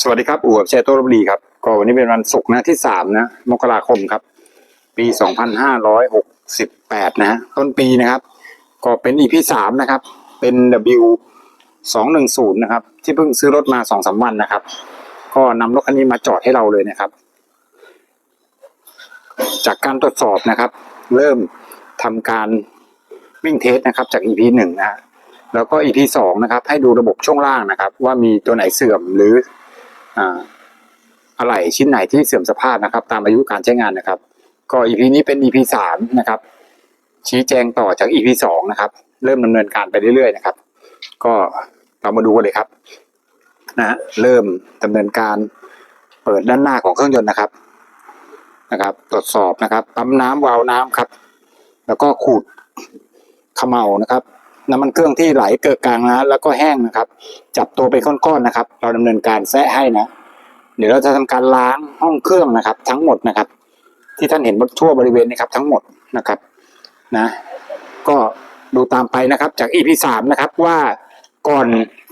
สวัสดีครับอู่กับแชร์โต้รบบุรีครับก็วันนี้เป็นวันศุกร์นะที่สามนะมกราคมครับ ปีสองพันห้าร้อยหกสิบแปดนะฮะต้นปีนะครับ ก็เป็น EP สามนะครับ เป็น W สองหนึ่งศูนย์นะครับ ที่เพิ่งซื้อรถมาสองสามวันนะครับ ก็นำรถคันนี้มาจอดให้เราเลยนะครับ จากการตรวจสอบนะครับ เริ่มทำการวิ่งเทสนะครับ จาก EP หนึ่งนะฮะแล้วก็ EP สองนะครับ ให้ดูระบบช่วงล่างนะครับ ว่ามีตัวไหนเสื่อมหรือ อ่าอะไรชิ้นไหนที่เสื่อมสภาพนะครับ ตามอายุการใช้งานนะครับ ก็ EP นี้เป็น EP สามนะครับ ชี้แจงต่อจาก EP สองนะครับ เริ่มดำเนินการไปเรื่อยๆนะครับ ก็เรามาดูกันเลยครับนะฮะเริ่มดำเนินการเปิดด้านหน้าของเครื่องยนต์นะครับนะครับ ตรวจสอบนะครับปั๊มน้ำวาล์วน้ำครับ แล้วก็ขูดขม่านะครับ น้ำมันเครื่องที่ไหลเกิดกลางนะแล้วก็แห้งนะครับ จับตัวเป็นก้อนๆนะครับ เราดำเนินการแซะให้นะ เดี๋ยวเราจะทำการล้างห้องเครื่องนะครับ ทั้งหมดนะครับ ที่ท่านเห็นทั่วบริเวณนี้ครับ ทั้งหมดนะครับนะ ก็ดูตามไปนะครับ จาก EP สามนะครับว่าก่อน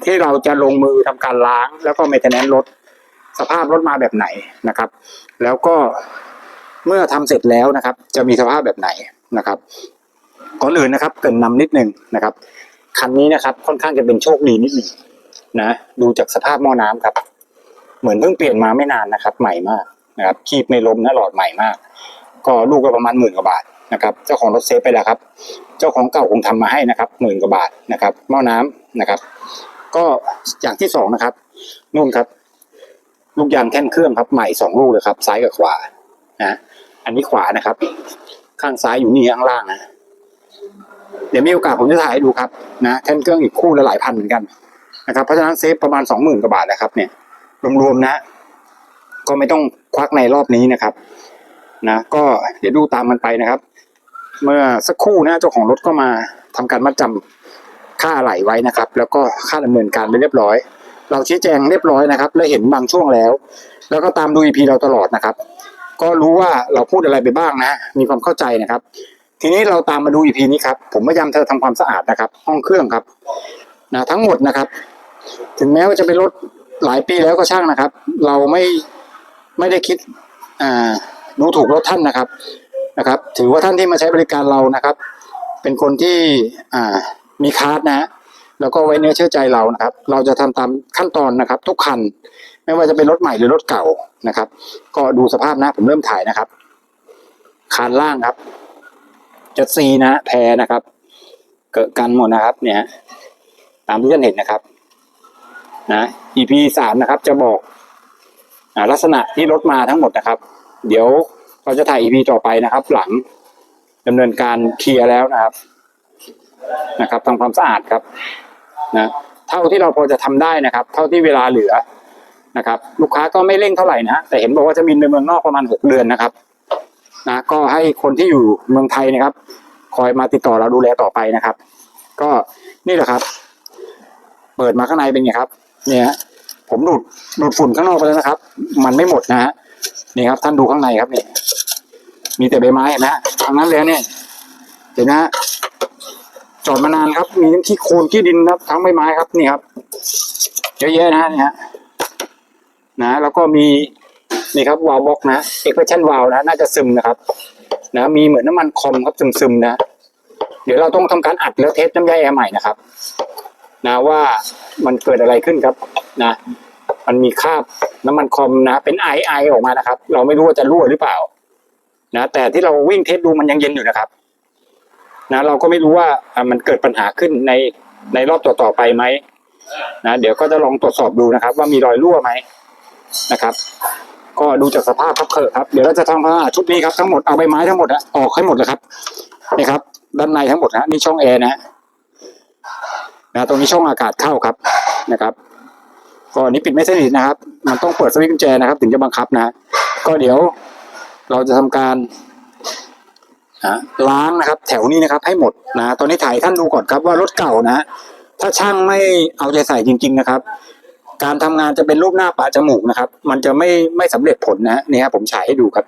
ที่เราจะลงมือทำการล้างแล้วก็เมนเทนแนนรถสภาพรถมาแบบไหนนะครับ แล้วก็เมื่อทำเสร็จแล้วนะครับ จะมีสภาพแบบไหนนะครับ ก่อนอื่นนะครับเกินนำนิดหนึ่งนะครับคันนี้นะครับค่อนข้างจะเป็นโชคดีนิดหนึ่งนะดูจากสภาพหม้อน้ำครับ เหมือนเพิ่งเปลี่ยนมาไม่นานนะครับ ใหม่มากนะครับคีบไม่ล้มนะหลอดใหม่มาก ก็ลูกก็ประมาณหมื่นกว่าบาทนะครับเจ้าของรถเซฟไปแล้วครับ เจ้าของเก่าคงทำมาให้นะครับหมื่นกว่าบาทนะครับหม้อน้ำนะครับ ก็อย่างที่สองนะครับนู่นครับ ลูกยางแท่นเครื่องครับ ใหม่สองลูกเลยครับ ซ้ายกับขวานะอันนี้ขวานะครับ ข้างซ้ายอยู่นี่ข้างล่างนะ เดี๋ยวมีโอกาสผมจะถ่ายให้ดูครับนะแท่นเครื่องอีกคู่ละหลายพันเหมือนกันนะครับเพราะฉะนั้นเซฟประมาณสองหมื่นกว่าบาทนะครับ เนี่ยรวมๆนะ ก็ไม่ต้องควักในรอบนี้นะครับ นะก็เดี๋ยวดูตามมันไปนะครับ เมื่อสักครู่นะเจ้าของรถก็มาทำการมัดจำค่าอะไหล่ไว้นะครับ แล้วก็ค่าดำเนินการไปเรียบร้อย เราชี้แจงเรียบร้อยนะครับ และเห็นบางช่วงแล้ว แล้วก็ตามดู EP เราตลอดนะครับ ก็รู้ว่าเราพูดอะไรไปบ้างนะ มีความเข้าใจนะครับ ทีนี้เราตามมาดู EP นี้ครับ ผมพยายามจะทำความสะอาดนะครับ ห้องเครื่องครับนะทั้งหมดนะครับ ถึงแม้ว่าจะเป็นรถหลายปีแล้วก็ช่างนะครับ เราไม่ไม่ได้คิดอ่าดูถูกรถท่านนะครับนะครับ ถือว่าท่านที่มาใช้บริการเรานะครับ เป็นคนที่อ่ามีคาร์ดนะฮะแล้วก็ไว้เนื้อเชื่อใจเรานะครับ เราจะทำตามขั้นตอนนะครับ ทุกคัน ไม่ว่าจะเป็นรถใหม่หรือรถเก่านะครับ ก็ดูสภาพนะผมเริ่มถ่ายนะครับ คานล่างครับ จะซีนะแพรนะครับ เกิดกันหมดนะครับ เนี่ย ตามที่ท่านเห็นนะครับ นะ EP สามนะครับ จะบอกอลักษณะที่รถมาทั้งหมดนะครับ เดี๋ยวเราจะถ่าย EP ต่อไปนะครับ หลังดำเนินการเคลียร์แล้วนะครับนะครับทำความสะอาดครับนะเท่าที่เราพอจะทำได้นะครับ เท่าที่เวลาเหลือนะครับ ลูกค้าก็ไม่เร่งเท่าไหร่นะแต่เห็นบอกว่าจะบินไปเมืองนอกประมาณหกเดือนนะครับ นะก็ให้คนที่อยู่เมืองไทยนะครับ คอยมาติดต่อเราดูแลต่อไปนะครับ ก็นี่แหละครับ เปิดมาข้างในเป็นไงครับ เนี่ยฮะผมดูดดูดฝุ่นข้างนอกไปแล้วนะครับ มันไม่หมดนะฮะนี่ครับ ท่านดูข้างในครับนี่มีแต่ใบไม้เห็นไหมทั้งนั้นเลยเนี่ยเห็นไหมฮะจอดมานานครับ มีทั้งขี้โคลนขี้ดินครับ ทั้งใบไม้ครับนี่ครับเยอะแยะนะฮะเนี่ยฮะนะ แล้วก็มี นี่ครับวาล์วบล็อกนะเอ็กเพรสชั่นวาล์วนะ น่าจะซึมนะครับ นะมีเหมือนน้ำมันคอมครับซึมๆนะ เดี๋ยวเราต้องทำการอัดแล้วเทสน้ำยาแอร์ใหม่นะครับ นะว่ามันเกิดอะไรขึ้นครับนะ มันมีคราบน้ำมันคอมนะ เป็นไอไอออกมานะครับ เราไม่รู้ว่าจะรั่วหรือเปล่า นะ แต่ที่เราวิ่งเทสดูมันยังเย็นอยู่นะครับ นะ เราก็ไม่รู้ว่าอะมันเกิดปัญหาขึ้นในในรอบต่อๆไปไหมนะเดี๋ยวก็จะลองตรวจสอบดูนะครับ ว่ามีรอยรั่วไหมนะครับ ก็ดูจากสภาพครับเถอะครับ เดี๋ยวเราจะทำผ้าชุดนี้ครับทั้งหมดเอาใบไม้ทั้งหมดอะออกให้หมดเลยครับนี่ครับ ด้านในทั้งหมดนะนี่ช่องแอร์นะนะตรงนี้ช่องอากาศเข้าครับนะครับก็อันนี้ปิดไม่สนิทนะครับ มันต้องเปิดสวิตช์กุญแจนะครับ ถึงจะบังคับนะก็เดี๋ยวเราจะทำการนะล้างนะครับ แถวนี้นะครับ ให้หมดนะตอนนี้ถ่ายท่านดูก่อนครับว่ารถเก่านะ ถ้าช่างไม่เอาใจใส่จริง ๆ นะครับ การทำงานจะเป็นรูปหน้าปะจมูกนะครับ มันจะไม่ไม่สำเร็จผลนะเนี่ยครับผมฉายให้ดูครับ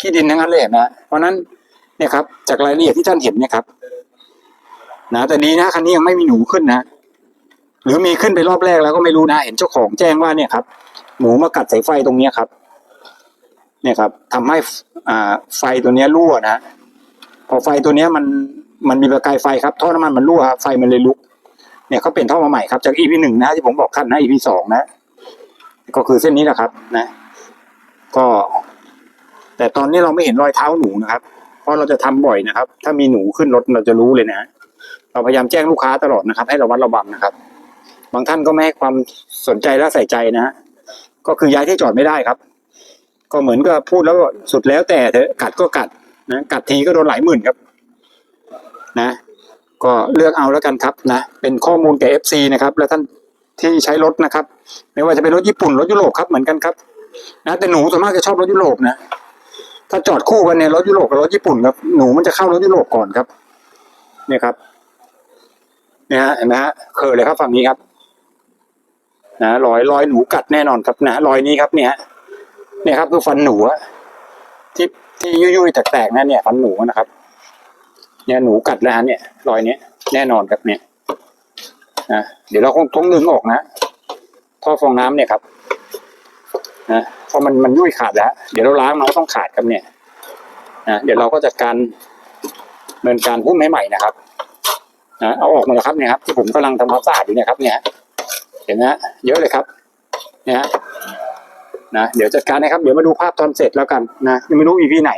ขี้ดินทั้งนั้นเลยเห็นไหมเพราะนั้นเนี่ยครับ จากรายละเอียดที่ท่านเห็นเนี่ยครับ นะแต่ดีนะคันนี้ยังไม่มีหนูขึ้นนะหรือมีขึ้นไปรอบแรกแล้วก็ไม่รู้นะ เห็นเจ้าของแจ้งว่าเนี่ยครับ หนูมากัดสายไฟตรงเนี้ยครับ เนี่ยครับทำให้อ่าไฟตัวเนี้ยรั่วนะพอไฟตัวเนี้ยมันมันมีประกายไฟครับท่อน้ำมันมันรั่วครับไฟมันเลยลุก เนี่ยเขาเปลี่ยนท่อมาใหม่ครับจาก EP หนึ่งนะที่ผมบอกขั้นนะ EP สองนะ ก็คือเส้นนี้แหละครับนะ ก็ แต่ตอนนี้เราไม่เห็นรอยเท้าหนูนะครับ เพราะเราจะทำบ่อยนะครับ ถ้ามีหนูขึ้นรถเราจะรู้เลยนะเราพยายามแจ้งลูกค้าตลอดนะครับ ให้ระวัดระวังนะครับ บางท่านก็ไม่ให้ความสนใจและใส่ใจนะฮะก็คือย้ายที่จอดไม่ได้ครับ ก็เหมือนกับพูดแล้วสุดแล้วแต่เถอะกัดก็กัดนะกัดทีก็โดนหลายหมื่นครับ นะ ก็เลือกเอาแล้วกันครับนะเป็นข้อมูลแก่ FC นะครับและท่านที่ใช้รถนะครับ ไม่ว่าจะเป็นรถญี่ปุ่นรถยุโรปครับเหมือนกันครับนะแต่หนูส่วนมากจะชอบรถยุโรปนะถ้าจอดคู่กันเนี่ยรถยุโรปกับรถญี่ปุ่นครับหนูมันจะเข้ารถยุโรปก่อนครับ เนี่ยครับเนี่ยฮะเห็นไหมฮะเคยเลยครับฝั่งนี้ครับ นะรอยรอยหนูกัดแน่นอนครับนะรอยนี้ครับเนี่ยเนี่ยครับคือฟันหนูที่ที่ยุ่ยๆแตกๆนั่นเนี่ยฟันหนูนะครับ เนี่ยหนูกัดแล้วฮะเนี่ยรอยเนี้ยแน่นอนครับเนี่ยนะเดี๋ยวเราคงต้องดึงออกนะท่อฟองน้ำเนี่ยครับนะเพราะมันมันยุ่ยขาดแล้ว เดี๋ยวเราล้างมันก็ต้องขาดครับเนี่ยนะเดี๋ยวเราก็จัดการเนินการพุ่มใหม่ๆนะครับนะเอาออกมาแล้วครับเนี่ยครับที่ผมกำลังทำความสะอาดอยู่เนี่ยครับเนี่ยเห็นไหมฮะเยอะเลยครับเนี่ยนะเดี๋ยวจัดการนะครับ เดี๋ยวมาดูภาพตอนเสร็จแล้วกันนะยังไม่รู้อีพีไหน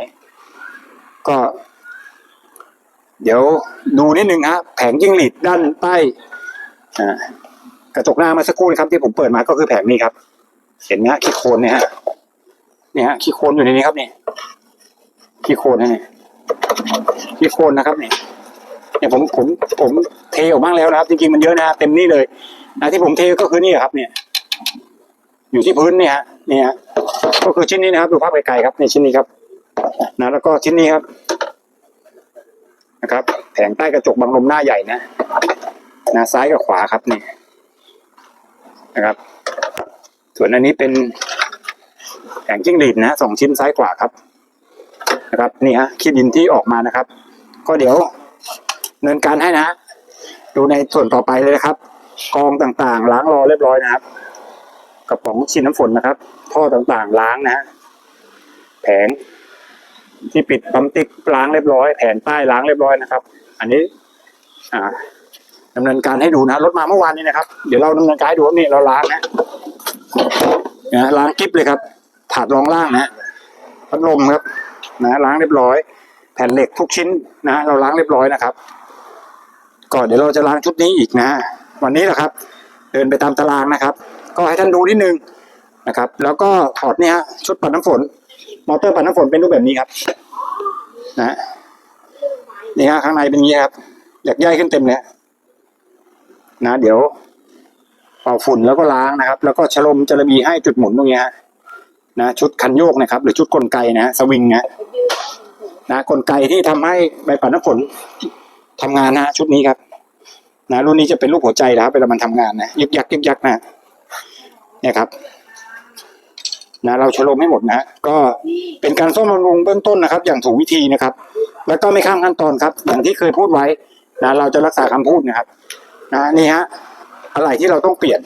ก็ เดี๋ยวดูนิดนึงฮะแผงจิ้งหรีดด้านใต้กระจกหน้ามาสักครู่นะครับที่ผมเปิดมาก็คือแผงนี้ครับ เห็นไหมฮะขี้โคลนเนี่ยฮะเนี่ยฮะขี้โคลนอยู่ในนี้ครับเนี่ยขี้โคลนนะเนี่ยขี้โคลนนะครับเนี่ยเนี่ยผมผมผมเทออกบ้างแล้วนะครับ จริงๆมันเยอะนะเต็มนี่เลยนะที่ผมเทก็คือนี่ครับเนี่ย อยู่ที่พื้นเนี่ยฮะเนี่ยฮะก็คือชิ้นนี้นะครับ ดูภาพไกลๆครับในชิ้นนี้ครับ นะแล้วก็ชิ้นนี้ครับ นะครับแผงใต้กระจกบังลมหน้าใหญ่นะนะซ้ายกับขวาครับนี่นะครับ ส่วนอันนี้เป็นแผงจิ้งหรีดนะสองชิ้นซ้ายขวาครับ นะครับนี่ฮะขี้ดินที่ออกมานะครับ ก็เดี๋ยวเนินการให้นะ ดูในส่วนต่อไปเลยนะครับกองต่างๆ ล้างรอเรียบร้อยนะครับกระป๋องฉีดน้ำฝนนะครับท่อต่างๆ ล้างนะฮะแผง ที่ปิดปั๊มติ๊กล้างเรียบร้อยแผงใต้ล้างเรียบร้อยนะครับ อันนี้อ่าดำเนินการให้ดูนะรถมาเมื่อวานนี้นะครับ เดี๋ยวเราดำเนินการให้ดูว่านี่เราล้างนะนะล้างกิ๊บเลยครับ ถาดรองล่างนะพัดลมครับนะล้างเรียบร้อย แผ่นเหล็กทุกชิ้นนะเราล้างเรียบร้อยนะครับก็เดี๋ยวเราจะล้างชุดนี้อีกนะ วันนี้แหละครับ เดินไปตามตารางนะครับ ก็ให้ท่านดูนิดนึงนะครับ แล้วก็ถอดเนี่ยชุดปัดน้ำฝน มอเตอร์ปัดน้ำฝนเป็นรูปแบบนี้ครับ นะนี่ฮะข้างในเป็นงี้ครับอยากย่ายขึ้นเต็มเลยนะเดี๋ยวเป่าฝุ่นแล้วก็ล้างนะครับ แล้วก็ชลมจระบีให้จุดหมุนตรงนี้ฮะนะชุดคันโยกนะครับ หรือชุดกลไกนะสวิงนะนะกลไกที่ทำให้ใบปัดน้ำฝนทำงานนะชุดนี้ครับ นะรุ่นนี้จะเป็นรูปหัวใจนะครับเวลามันทำงานนะยึกยักยึกยักนะเนี่ยครับ นะเราชะลมให้หมดนะก็เป็นการซ่อมบำรุงเบื้องต้นนะครับ อย่างถูกวิธีนะครับ แล้วก็ไม่ข้ามขั้นตอนครับ อย่างที่เคยพูดไว้นะเราจะรักษาคำพูดนะครับนะนี่ฮะอะไรที่เราต้องเปลี่ยน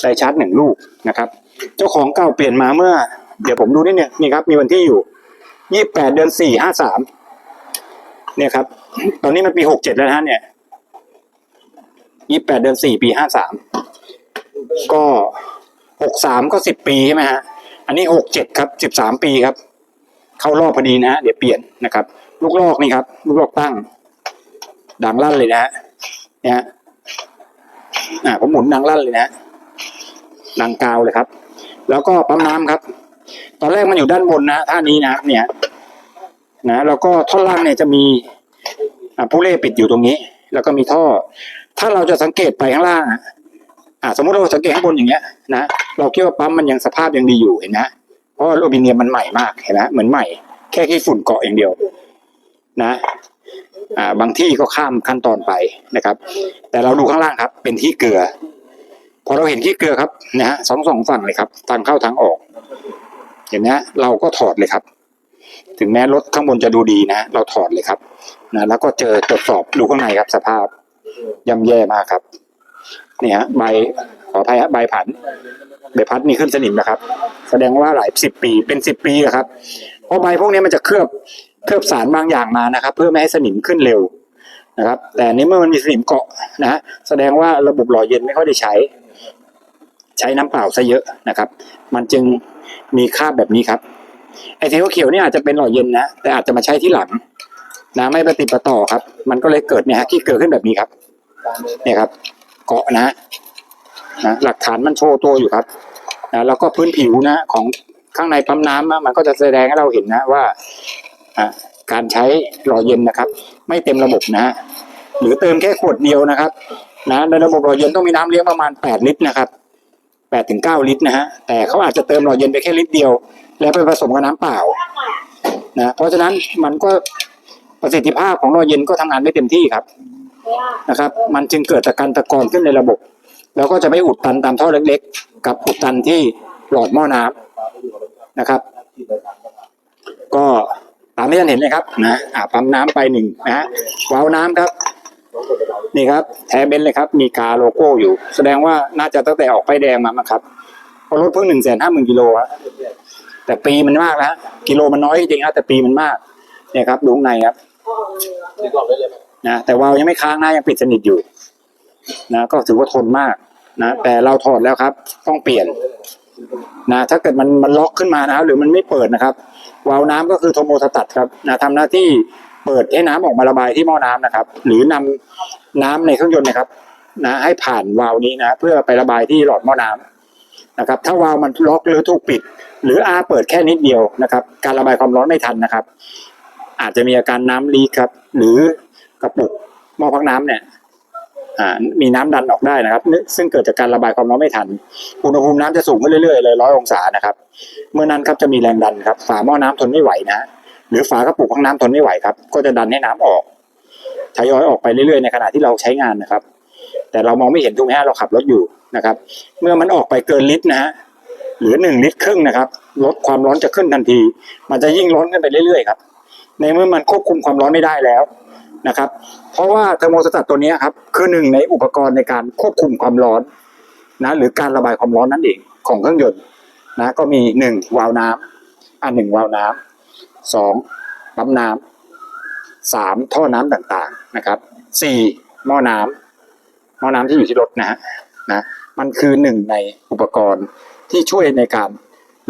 ใส่ชาร์จหนึ่งลูกนะครับ เจ้าของเก่าเปลี่ยนมาเมื่อ เดี๋ยวผมดูนิดนึงนี่ครับ มีวันที่อยู่ยี่แปดเดือนสี่ห้าสามเนี่ยครับ ตอนนี้มันปีหกเจ็ดแล้วนะฮะเนี่ยยี่แปดเดือนสี่ปีห้าสามก็หกสามก็สิบปีใช่ไหมฮะ อันนี้หกเจ็ดครับสิบสามปีครับ เข้ารอบพอดีนะฮะเดี๋ยวเปลี่ยนนะครับ ลูกลอกนี่ครับ ลูกลอกตั้ง ดังลั่นเลยนะฮะเนี่ยอ่าผมหมุนดังลั่นเลยนะดังกาวเลยครับ แล้วก็ปั๊มน้ำครับ ตอนแรกมันอยู่ด้านบนนะท่านี้นะเนี่ยนะแล้วก็ท่อนล่างเนี่ยจะมีอ่าผู้เล่ปิดอยู่ตรงนี้ แล้วก็มีท่อ ถ้าเราจะสังเกตไปข้างล่าง อ่าสมมติเราสังเกตข้างบนอย่างเงี้ยนะเราคิดว่าปั๊มมันยังสภาพยังดีอยู่เห็นไหมเพราะว่าอลูมิเนียมมันใหม่มากเห็นไหมเหมือนใหม่ แค่ขี้ฝุ่นเกาะอย่างเดียว นะ อ่า บางที่ก็ข้ามขั้นตอนไปนะครับ แต่เราดูข้างล่างครับ เป็นที่เกลือ พอเราเห็นที่เกลือครับนะฮะสองสองฝั่งเลยครับ ทางเข้าทางออก เห็นไหมเราก็ถอดเลยครับ ถึงแม้รถข้างบนจะดูดีนะเราถอดเลยครับนะแล้วก็เจอตรวจสอบดูข้างในครับ สภาพย่ำแย่มากครับ นี่ฮะใบขออภัยฮะใบผันใบพัดนี่ขึ้นสนิมนะครับ แสดงว่าหลายสิบปีเป็นสิบปีอะครับเพราะใบพวกนี้มันจะเคลือบเคลือบสารบางอย่างมานะครับ เพื่อไม่ให้สนิมขึ้นเร็วนะครับ แต่ในเมื่อมันมีสนิมเกาะนะฮะแสดงว่าระบบหล่อเย็นไม่ค่อยได้ใช้ ใช้น้ำเปล่าซะเยอะนะครับ มันจึงมีคราบแบบนี้ครับไอ้เทวเขียวนี่อาจจะเป็นหล่อเย็นนะแต่อาจจะมาใช้ที่หลังนะไม่ประติปะต่อครับ มันก็เลยเกิดเนี่ยฮะที่เกิดขึ้นแบบนี้ครับ เนี่ยครับ เกาะนะนะหลักฐานมันโชว์ตัวอยู่ครับนะแล้วก็พื้นผิวนะของข้างในปั๊มน้ำนะมันก็จะแสดงให้เราเห็นนะว่าการใช้หล่อเย็นนะครับ ไม่เต็มระบบนะฮะหรือเติมแค่ขวดเดียวนะครับนะในระบบหล่อเย็นต้องมีน้ำเลี้ยงประมาณแปดลิตรนะครับแปดถึงเก้าลิตรนะฮะแต่เขาอาจจะเติมหล่อเย็นไปแค่ลิตรเดียว แล้วไปผสมกับน้ำเปล่านะเพราะฉะนั้นมันก็ประสิทธิภาพของหล่อเย็นก็ทำงานไม่เต็มที่ครับ นะครับ มันจึงเกิดตะกันตะกอนขึ้นในระบบ แล้วก็จะไม่อุดตันตามท่อเล็กๆ กับอุดตันที่หลอดหม้อน้ำนะครับ ก็ตามที่ท่านเห็นเลยครับนะอ่าปั๊มน้ำไปหนึ่งนะฮะวาล์วน้ำครับ นี่ครับแทเบนเลยครับ มีกาโลโก้อยู่ แสดงว่าน่าจะตั้งแต่ออกไปายแดงมามั้งครับเพราะรถเพิ่งหนึ่งแสนห้าหมื่นกิโลอะแต่ปีมันมากแล้วกิโลมันน้อยจริงๆนะแต่ปีมันมาก เนี่ยครับดูข้างในครับ นี่กล่องได้เลยไหมนะแต่วาล์วยังไม่ค้างนะยังปิดสนิทอยู่นะก็ถือว่าทนมากนะแต่เราถอดแล้วครับ ต้องเปลี่ยนนะถ้าเกิดมันมันล็อกขึ้นมานะครับหรือมันไม่เปิดนะครับวาล์วน้ำก็คือโทโมสตัดครับนะทำหน้าที่เปิดให้น้ำออกมาระบายที่หม้อน้ำนะครับ หรือนำน้ำในเครื่องยนต์นะครับ นะ ให้ผ่านวาล์วนี้นะเพื่อไประบายที่หลอดหม้อน้ำนะครับ ถ้าวาล์วมันล็อกหรือถูกปิด หรืออาเปิดแค่นิดเดียวนะครับ การระบายความร้อนไม่ทันนะครับ อาจจะมีอาการน้ำลีกครับ หรือ กระปุกหม้อพักน้ำเนี่ยมีน้ำดันออกได้นะครับ ซึ่งเกิดจากการระบายความร้อนไม่ทัน อุณหภูมิน้ำจะสูงขึ้นเรื่อยๆเลยร้อยองศานะครับ เมื่อนั้นครับจะมีแรงดันครับ ฝาหม้อน้ำทนไม่ไหวนะหรือฝากระปุกพักน้ำทนไม่ไหวครับ ก็จะดันให้น้ำออกทยอยออกไปเรื่อยๆในขณะที่เราใช้งานนะครับ แต่เรามองไม่เห็นถูกไหมฮะเราขับรถอยู่นะครับ เมื่อมันออกไปเกินลิตรนะฮะหรือหนึ่งลิตรครึ่งนะครับลดความร้อนจะขึ้นทันที มันจะยิ่งร้อนขึ้นไปเรื่อยๆครับ ในเมื่อมันควบคุมความร้อนไม่ได้แล้ว นะครับ เพราะว่าเทอร์โมสตัตตัวนี้ครับคือหนึ่งในอุปกรณ์ในการควบคุมความร้อนนะหรือการระบายความร้อนนั่นเองของเครื่องยนต์นะก็มีหนึ่งวาล์วน้ำอ่าหนึ่งวาล์วน้ำสองปั๊มน้ำสามท่อน้ำต่างๆนะครับสี่หม้อน้ำหม้อน้ำที่อยู่ที่รถนะฮะนะมันคือหนึ่งในอุปกรณ์ที่ช่วยในการ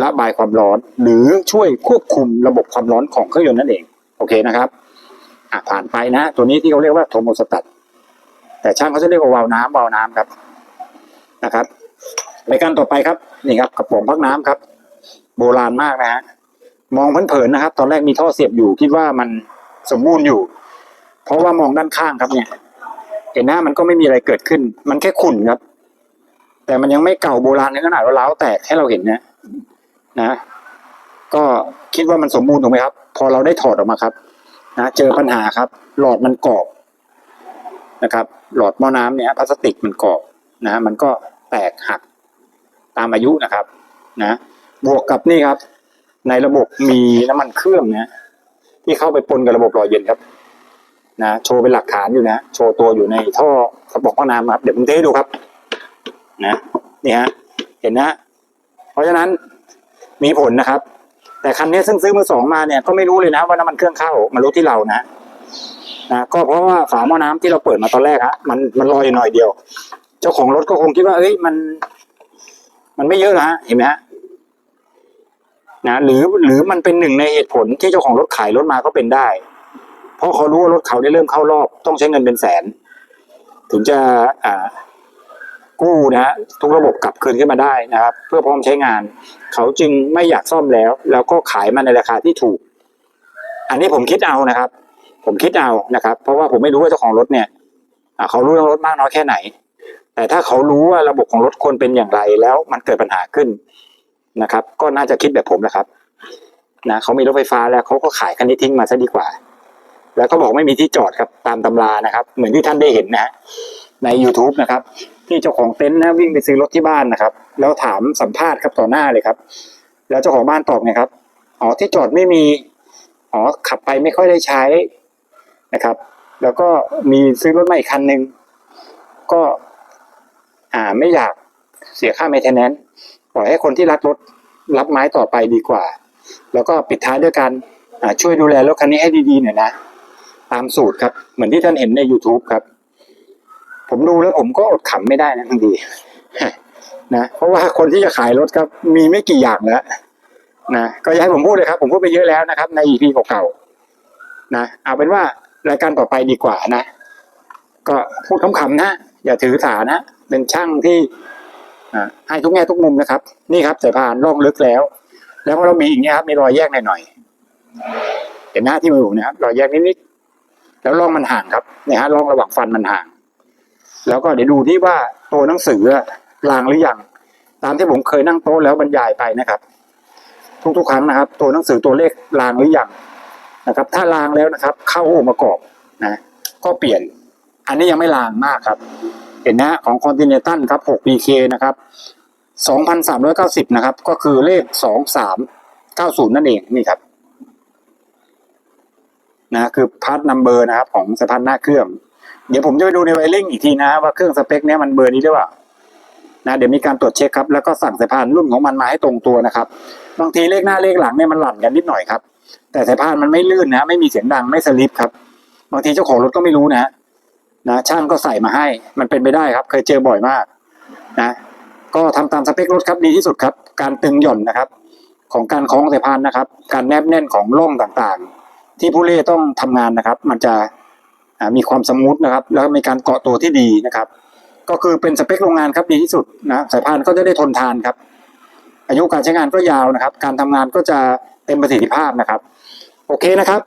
ระบายความร้อน หรือช่วยควบคุมระบบความร้อนของเครื่องยนต์นั่นเอง โอเคนะครับ อะผ่านไปนะ ตัวนี้ที่เขาเรียกว่าโทโมสตัตแต่ช่างเขาจะเรียกว่าวาล์วน้ำวาล์วน้ำครับนะครับรายการต่อไปครับนี่ครับกระป๋องพักน้ำครับ โบราณมากนะฮะมองเผินๆนะครับ ตอนแรกมีท่อเสียบอยู่คิดว่ามันสมบูรณ์อยู่ เพราะว่ามองด้านข้างครับเนี่ยเห็นหน้ามันก็ไม่มีอะไรเกิดขึ้น มันแค่ขุ่นครับ แต่มันยังไม่เก่าโบราณในขนาดว่าล้าแตกให้เราเห็นนะนะ ก็คิดว่ามันสมบูรณ์ถูกไหมครับ พอเราได้ถอดออกมาครับ นะเจอปัญหาครับ หลอดมันกรอบนะครับ หลอดหม้อน้ำเนี่ยพลาสติกมันกรอบนะมันก็แตกหักตามอายุนะครับนะบวกกับนี่ครับ ในระบบมีน้ำมันเครื่องนะที่เข้าไปปนกับระบบหล่อเย็นครับนะโชว์เป็นหลักฐานอยู่นะโชว์ตัวอยู่ในท่อกระบอกหม้อน้ำครับเดี๋ยวผมเทให้ดูครับนะนี่ฮะเห็นนะเพราะฉะนั้นมีผลนะครับ แต่คันนี้ซึ่งซื้อมือสองมาเนี่ยก็ไม่รู้เลยนะว่าน้ำมันเครื่องเข้ามารู้ที่เรานะนะก็เพราะว่าฝาหม้อน้ำที่เราเปิดมาตอนแรกฮะมันมันลอยหน่อยเดียว เจ้าของรถก็คงคิดว่าเอ้ยมัน มันไม่เยอะนะฮะเห็นไหมฮะนะหรือหรือมันเป็นหนึ่งในเหตุผลที่เจ้าของรถขายรถมาก็เป็นได้ เพราะเขารู้ว่ารถเขาได้เริ่มเข้ารอบ ต้องใช้เงินเป็นแสน ถึงจะอ่า กู้นะฮะทุกระบบกลับคืนขึ้นมาได้นะครับ เพื่อพร้อมใช้งาน เขาจึงไม่อยากซ่อมแล้ว แล้วก็ขายมาในราคาที่ถูก อันนี้ผมคิดเอานะครับ ผมคิดเอานะครับ เพราะว่าผมไม่รู้ว่าเจ้าของรถเนี่ยเขารู้เรื่องรถมากน้อยแค่ไหน แต่ถ้าเขารู้ว่าระบบของรถควรเป็นอย่างไรแล้วมันเกิดปัญหาขึ้นนะครับ ก็น่าจะคิดแบบผมแหละครับนะเขามีรถไฟฟ้าแล้วเขาก็ขายคันนี้ทิ้งมาซะดีกว่า แล้วก็บอกไม่มีที่จอดครับตามตำรานะครับ เหมือนที่ท่านได้เห็นนะฮะใน YouTube นะครับ ที่เจ้าของเต็นท์นะวิ่งไปซื้อรถที่บ้านนะครับ แล้วถามสัมภาษณ์ครับต่อหน้าเลยครับ แล้วเจ้าของบ้านตอบไงครับอ๋อที่จอดไม่มีอ๋อขับไปไม่ค่อยได้ใช้นะครับ แล้วก็มีซื้อรถใหม่คันหนึ่งก็อ่าไม่อยากเสียค่า maintenance ปล่อยให้คนที่รักรถรับไม้ต่อไปดีกว่า แล้วก็ปิดท้ายด้วยการอ่าช่วยดูแลรถคันนี้ให้ดีๆหน่อยนะ ตามสูตรครับ เหมือนที่ท่านเห็นใน YouTube ครับ ผมดูแล้วผมก็อดขำไม่ได้นะบางทีนะเพราะว่าคนที่จะขายรถครับ มีไม่กี่อย่างแล้วนะก็อย่าให้ผมพูดเลยครับ ผมพูดไปเยอะแล้วนะครับ ใน EP เก่าๆนะเอาเป็นว่ารายการต่อไปดีกว่านะ ก็พูดขำๆนะ อย่าถือสานะเป็นช่างที่อ่าให้ทุกแง่ทุกมุมนะครับ นี่ครับสายพานล่องลึกแล้ว แล้วพอเรามีอีกเนี้ยครับมีรอยแยกหน่อยๆเห็นหน้าที่มือผมนะครับรอยแยกนิดๆแล้วร่องมันห่างครับเนี่ยฮะร่องระหว่างฟันมันห่าง แล้วก็เดี๋ยวดูที่ว่าตัวหนังสือลางหรือยังตามที่ผมเคยนั่งโต๊ะแล้วบรรยายไปนะครับ ทุกๆ ครั้งนะครับ ตัวหนังสือตัวเลขลางหรือยังนะครับ ถ้าลางแล้วนะครับ เข้าองค์ประกอบนะก็เปลี่ยน อันนี้ยังไม่ลางมากครับ เห็นนะของ Continental ครับ 6PK นะครับ2,390 นะครับ ก็คือเลข 2390 นั่นเองนี่ครับนะคือพาร์ทนัมเบอร์นะครับ ของสะพานหน้าเครื่อง เดี๋ยวผมจะไปดูในไวริ่งอีกทีนะ ว่าเครื่องสเปคเนี้ยมันเบอร์นี้หรือเปล่านะเดี๋ยวมีการตรวจเช็คครับแล้วก็สั่งสายพานรุ่นของมันมาให้ตรงตัวนะครับบางทีเลขหน้าเลขหลังเนี่ยมันหลั่นกันนิดหน่อยครับ แต่สายพานมันไม่ลื่นนะ ไม่มีเสียงดังไม่สลิปครับบางทีเจ้าของรถก็ไม่รู้นะนะช่างก็ใส่มาให้ มันเป็นไปได้ครับ เคยเจอบ่อยมากนะก็ทำตามสเปครถครับดีที่สุดครับ การตึงหย่อนนะครับ ของการคล้องสายพานนะครับ การแนบแน่นของร่องต่างๆ ที่ผู้เล่ต้องทำงานนะครับ มันจะ มีความสมูทนะครับ แล้วมีการเกาะตัวที่ดีนะครับ ก็คือเป็นสเปคโรงงานครับดีที่สุดนะสายพานก็จะได้ทนทานครับ อายุการใช้งานก็ยาวนะครับ การทำงานก็จะเต็มประสิทธิภาพนะครับ โอเคนะครับ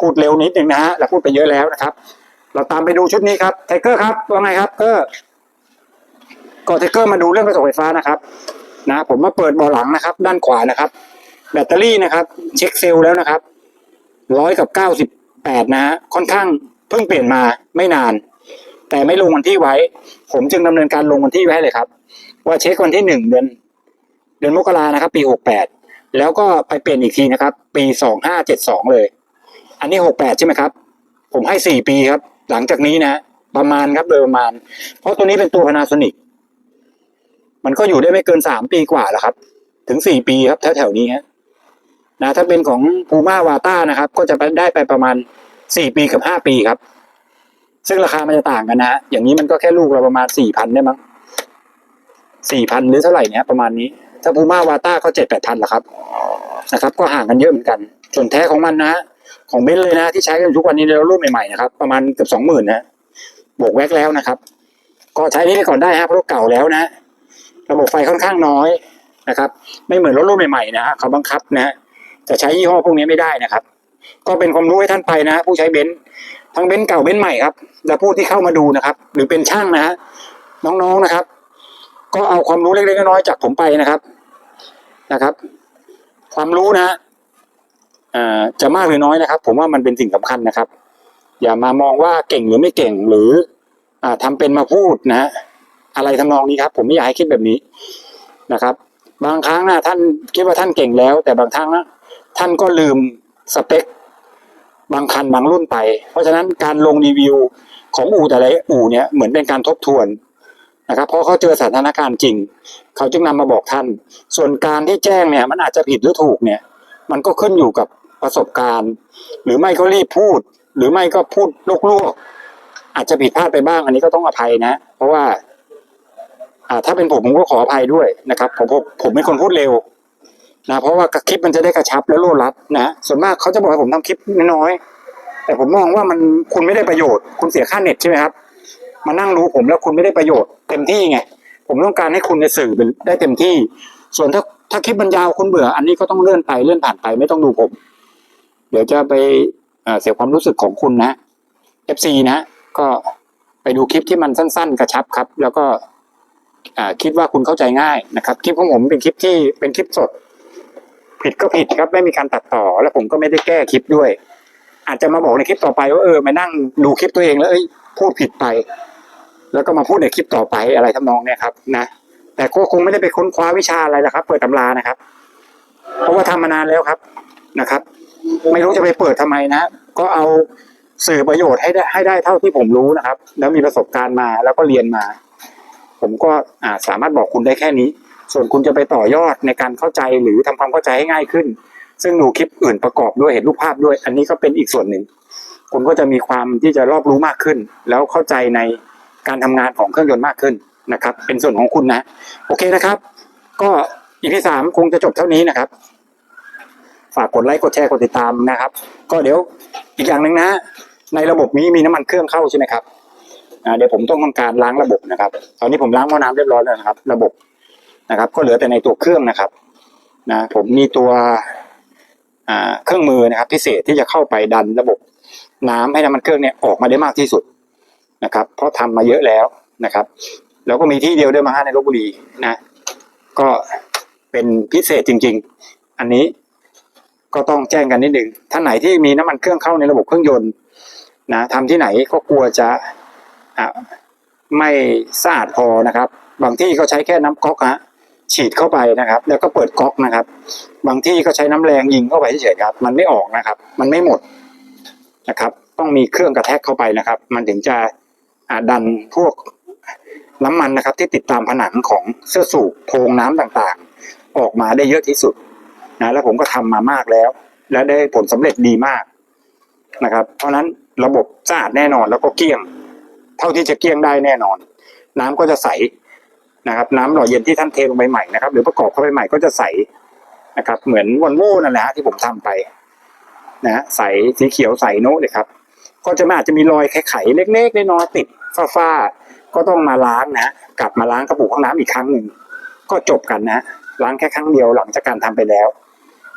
พูดเร็วนิดหนึ่งนะฮะแล้วพูดไปเยอะแล้วนะครับ เราตามไปดูชุดนี้ครับไทเกอร์ครับว่าไงครับเกอร์ก็ไทเกอร์มาดูเรื่องกระจกไฟฟ้านะครับนะผมมาเปิดเบาหลังนะครับ ด้านขวานะครับ แบตเตอรี่นะครับ เช็คเซลล์แล้วนะครับร้อยกับเก้าสิบแปดนะฮะค่อนข้าง เพิ่งเปลี่ยนมาไม่นาน แต่ไม่ลงวันที่ไว้ ผมจึงดำเนินการลงวันที่ไว้เลยครับ ว่าเช็ควันที่หนึ่งเดือนเดือนมกรานะครับ ปีหกแปดแล้วก็ไปเปลี่ยนอีกทีนะครับ ปีสองห้าเจ็ดสองเลย อันนี้หกแปดใช่ไหมครับ ผมให้สี่ปีครับ หลังจากนี้นะ ประมาณครับโดยประมาณ เพราะตัวนี้เป็นตัว Panasonic มันก็อยู่ได้ไม่เกินสามปีกว่าแล้วครับ ถึงสี่ปีครับแถวๆนี้ฮะนะถ้าเป็นของ Puma Vata นะครับ ก็จะไปได้ไปประมาณ สี่ปีกับห้าปีครับ ซึ่งราคามันจะต่างกันนะฮะอย่างนี้มันก็แค่ลูกเราประมาณสี่พันได้มั้งสี่พันหรือเท่าไหร่เนี้ยประมาณนี้ ถ้า Puma Vata ก็เจ็ดแปดพันละครับนะครับ ก็ห่างกันเยอะเหมือนกัน ส่วนแท้ของมันนะฮะของเบนเลยนะ ที่ใช้กันทุกวันนี้ในรุ่นใหม่ๆนะครับประมาณเกือบสองหมื่นนะบวกแว็กแล้วนะครับ ก็ใช้นี่ไปก่อนได้ฮะเพราะรถเก่าแล้วนะ ระบบไฟค่อนข้างน้อยนะครับ ไม่เหมือนรถรุ่นใหม่ๆนะฮะเขาบังคับนะฮะจะใช้ยี่ห้อพวกนี้ไม่ได้นะครับ ก็เป็นความรู้ให้ท่านไปนะผู้ใช้เบนซ์ทั้งเบนซ์เก่าเบนซ์ใหม่ครับและผู้ที่เข้ามาดูนะครับ หรือเป็นช่างนะฮะน้องๆนะครับ ก็เอาความรู้เล็กๆน้อยๆจากผมไปนะครับนะครับ ความรู้นะอ่าจะมากหรือน้อยนะครับ ผมว่ามันเป็นสิ่งสำคัญนะครับ อย่ามามองว่าเก่งหรือไม่เก่งหรือ อ่าทำเป็นมาพูดนะอะไรทำนองนี้ครับ ผมไม่อยากให้คิดแบบนี้นะครับ บางครั้งนะท่านคิดว่าท่านเก่งแล้ว แต่บางครั้งนะท่านก็ลืม สเปค บางคันบางรุ่นไป เพราะฉะนั้นการลงรีวิวของอู่แต่ละอู่เนี่ยเหมือนเป็นการทบทวนนะครับ เพราะเขาเจอสถานการณ์จริง เขาจึงนำมาบอกท่าน ส่วนการที่แจ้งเนี่ยมันอาจจะผิดหรือถูกเนี่ย มันก็ขึ้นอยู่กับประสบการณ์ หรือไม่ก็รีบพูด หรือไม่ก็พูดลวกๆอาจจะผิดพลาดไปบ้าง อันนี้ก็ต้องอภัยนะ เพราะว่า อ่าถ้าเป็นผมผมก็ขออภัยด้วยนะครับผมผมผมเป็นคนพูดเร็ว นะเพราะว่าคลิปมันจะได้กระชับและรวดรัดนะส่วนมากเขาจะบอกให้ผมทำคลิปน้อยๆแต่ผมมองว่ามันคุณไม่ได้ประโยชน์ คุณเสียค่าเน็ตใช่ไหมครับมานั่งรู้ผมแล้วคุณไม่ได้ประโยชน์เต็มที่ไงผมต้องการให้คุณในสื่อเป็นได้เต็มที่ ส่วนถ้าถ้าคลิปมันยาวคุณเบื่อ อันนี้ก็ต้องเลื่อนไปเลื่อนผ่านไปไม่ต้องดูผม เดี๋ยวจะไปเสียความรู้สึกของคุณนะ FC นะ ก็ไปดูคลิปที่มันสั้น ๆ กระชับครับ แล้วก็คิดว่าคุณเข้าใจง่ายนะครับ คลิปของผมเป็นคลิปที่เป็นคลิปสด ผิดก็ผิดครับไม่มีการตัดต่อ แล้วผมก็ไม่ได้แก้คลิปด้วย อาจจะมาบอกในคลิปต่อไปว่าเออมานั่งดูคลิปตัวเองแล้วเอ้ยพูดผิดไป แล้วก็มาพูดในคลิปต่อไปอะไรทำนองเนี้ยครับนะแต่ก็คงไม่ได้ไปค้นคว้าวิชาอะไรนะครับ เปิดตำรานะครับ เพราะว่าทำมานานแล้วครับนะครับ ไม่รู้จะไปเปิดทำไมนะก็เอาสื่อประโยชน์ให้ได้ให้ได้เท่าที่ผมรู้นะครับ แล้วมีประสบการณ์มาแล้วก็เรียนมา ผมก็อาสามารถบอกคุณได้แค่นี้ ส่วนคุณจะไปต่อยอดในการเข้าใจหรือทำความเข้าใจให้ง่ายขึ้น ซึ่งดูคลิปอื่นประกอบด้วยเห็นรูปภาพด้วย อันนี้ก็เป็นอีกส่วนหนึ่ง คุณก็จะมีความที่จะรอบรู้มากขึ้น แล้วเข้าใจในการทำงานของเครื่องยนต์มากขึ้นนะครับ เป็นส่วนของคุณนะ โอเคนะครับ ก็อีพีสามคงจะจบเท่านี้นะครับ ฝากกดไลค์กดแชร์กดติดตามนะครับ ก็เดี๋ยวอีกอย่างหนึ่งนะ ในระบบนี้มีน้ำมันเครื่องเข้าใช่ไหมครับเดี๋ยวผมต้องทำการล้างระบบนะครับ ตอนนี้ผมล้างหม้อน้ำเรียบร้อยแล้วนะครับ ระบบ นะครับ ก็เหลือแต่ในตัวเครื่องนะครับนะผมมีตัวเครื่องมือนะครับ พิเศษที่จะเข้าไปดันระบบน้ำให้น้ำมันเครื่องเนี่ยออกมาได้มากที่สุดนะครับ เพราะทำมาเยอะแล้วนะครับ แล้วก็มีที่เดียวด้วยมาฮะในลบบุรีนะ ก็เป็นพิเศษจริง ๆ อันนี้ก็ต้องแจ้งกันนิดหนึ่งท่านไหนที่มีน้ำมันเครื่องเข้าในระบบเครื่องยนต์นะทำที่ไหนก็กลัวจะะไม่สะอาดพอนะครับ บางที่ก็ใช้แค่น้ำก๊อกฮะ ฉีดเข้าไปนะครับ แล้วก็เปิดก๊อกนะครับ บางที่ก็ใช้น้ำแรงยิงเข้าไปเฉยๆครับ มันไม่ออกนะครับ มันไม่หมดนะครับ ต้องมีเครื่องกระแทกเข้าไปนะครับ มันถึงจะดันพวกน้ำมันนะครับ ที่ติดตามผนังของเสื้อสูบโพรงน้ำต่างๆ ออกมาได้เยอะที่สุดนะแล้วผมก็ทำมามากแล้ว และได้ผลสำเร็จดีมากนะครับ เพราะฉะนั้นระบบสะอาดแน่นอนแล้วก็เกลี้ยง เท่าที่จะเกลี้ยงได้แน่นอน น้ำก็จะใส นะครับน้ำหล่อเย็นที่ท่านเทลงไปใหม่นะครับ หรือประกอบเข้าไปใหม่ก็จะใสนะครับ เหมือนวันโว่นั่นแหละฮะที่ผมทำไปนะฮะใสสีเขียวใสโน้ตเลยครับ ก็จะม่อาจจะมีรอยไขๆเล็กๆน้อยๆติดฝ้าๆก็ต้องมาล้างนะกลับมาล้างกระปุกห้องน้ำอีกครั้งหนึ่งก็จบกันนะล้างแค่ครั้งเดียวหลังจากการทำไปแล้ว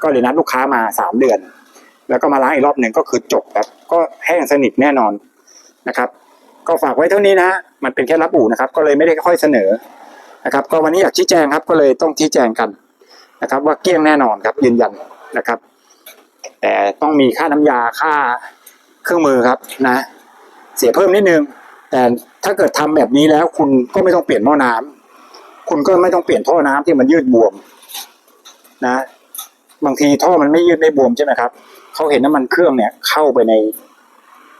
ก็เลยนัดลูกค้ามาสามเดือน แล้วก็มาล้างอีกรอบหนึ่งก็คือจบครับก็แห้งสนิทแน่นอนนะครับ ก็ฝากไว้เท่านี้นะ มันเป็นแค่รับอู่นะครับ ก็เลยไม่ได้ค่อยเสนอ นะครับก็วันนี้อยากชี้แจงครับก็เลยต้องชี้แจงกันนะครับ ว่าเกลี้ยงแน่นอนครับยืนยันนะครับ แต่ต้องมีค่าน้ำยาค่าเครื่องมือครับนะ เสียเพิ่มนิดนึง แต่ถ้าเกิดทำแบบนี้แล้วคุณก็ไม่ต้องเปลี่ยนหม้อน้ำคุณก็ไม่ต้องเปลี่ยนท่อน้ำที่มันยืดบวมนะ บางทีท่อมันไม่ยืดไม่บวมใช่ไหมครับเขาเห็นน้ำมันเครื่องเนี่ยเข้าไปใน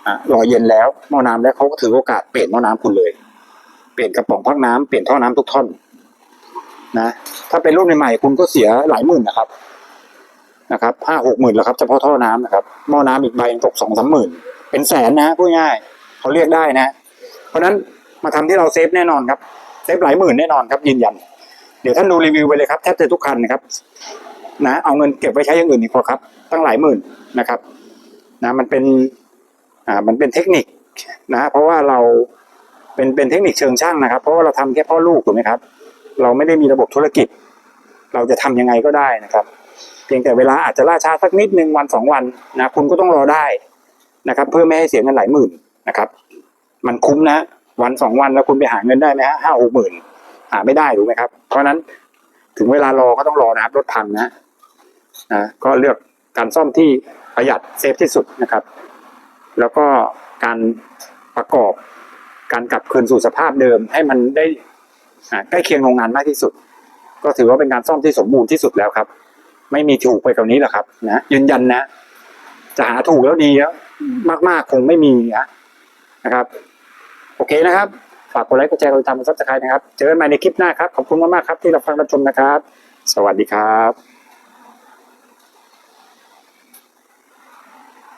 อะหล่อเย็นแล้วหม้อน้ำแล้วเขาก็ถือโอกาสเปลี่ยนหม้อน้ำคุณเลย เปลี่ยนกระป๋องพักน้ำเปลี่ยนท่อน้ำทุกท่อนนะถ้าเป็นรุ่นใหม่ๆคุณก็เสียหลายหมื่นนะครับ นะครับห้าหกหมื่นแล้วครับเฉพาะท่อน้ำนะครับหม้อน้ำอีกใบตกสองสามหมื่นเป็นแสนนะพูดง่ายเขาเรียกได้นะ เพราะฉะนั้นมาทำที่เราเซฟแน่นอนครับเซฟหลายหมื่นแน่นอนครับยืนยัน เดี๋ยวท่านดูรีวิวไปเลยครับแทบจะทุกคันนะครับนะเอาเงินเก็บไว้ใช้อย่างอื่นดีกว่าครับ ตั้งหลายหมื่นนะครับ นะมันเป็นอ่ามันเป็นเทคนิคนะเพราะว่าเรา เป็นเป็นเทคนิคเชิงช่างนะครับ เพราะว่าเราทำแค่พ่อลูกถูกไหมครับ เราไม่ได้มีระบบธุรกิจ เราจะทำยังไงก็ได้นะครับ เพียงแต่เวลาอาจจะล่าช้าสักนิดหนึ่งวันสองวันนะคุณก็ต้องรอได้นะครับ เพื่อไม่ให้เสียเงินหลายหมื่นนะครับ มันคุ้มนะวันสองวันแล้วคุณไปหาเงินได้ไหมฮะห้าหกหมื่นหาไม่ได้ถูกไหมครับ เพราะฉะนั้นถึงเวลารอก็ต้องรอนะครับรถพังนะนะก็เลือกการซ่อมที่ประหยัดเซฟที่สุดนะครับ แล้วก็การประกอบ การกลับคืนสู่สภาพเดิมให้มันได้ใกล้เคียงโรงงานมากที่สุด ก็ถือว่าเป็นการซ่อมที่สมบูรณ์ที่สุดแล้วครับ ไม่มีถูกไปกว่านี้หรอกครับนะยืนยันนะ จะหาถูกแล้วดีแล้วมากๆคงไม่มีนะนะครับ โอเคนะครับ ฝากกดไลค์กดแชร์กดติดตามกดซับสไครต์นะครับ เจอกันใหม่ในคลิปหน้าครับ ขอบคุณมากๆครับที่รับฟังรับชมนะครับ สวัสดีครับ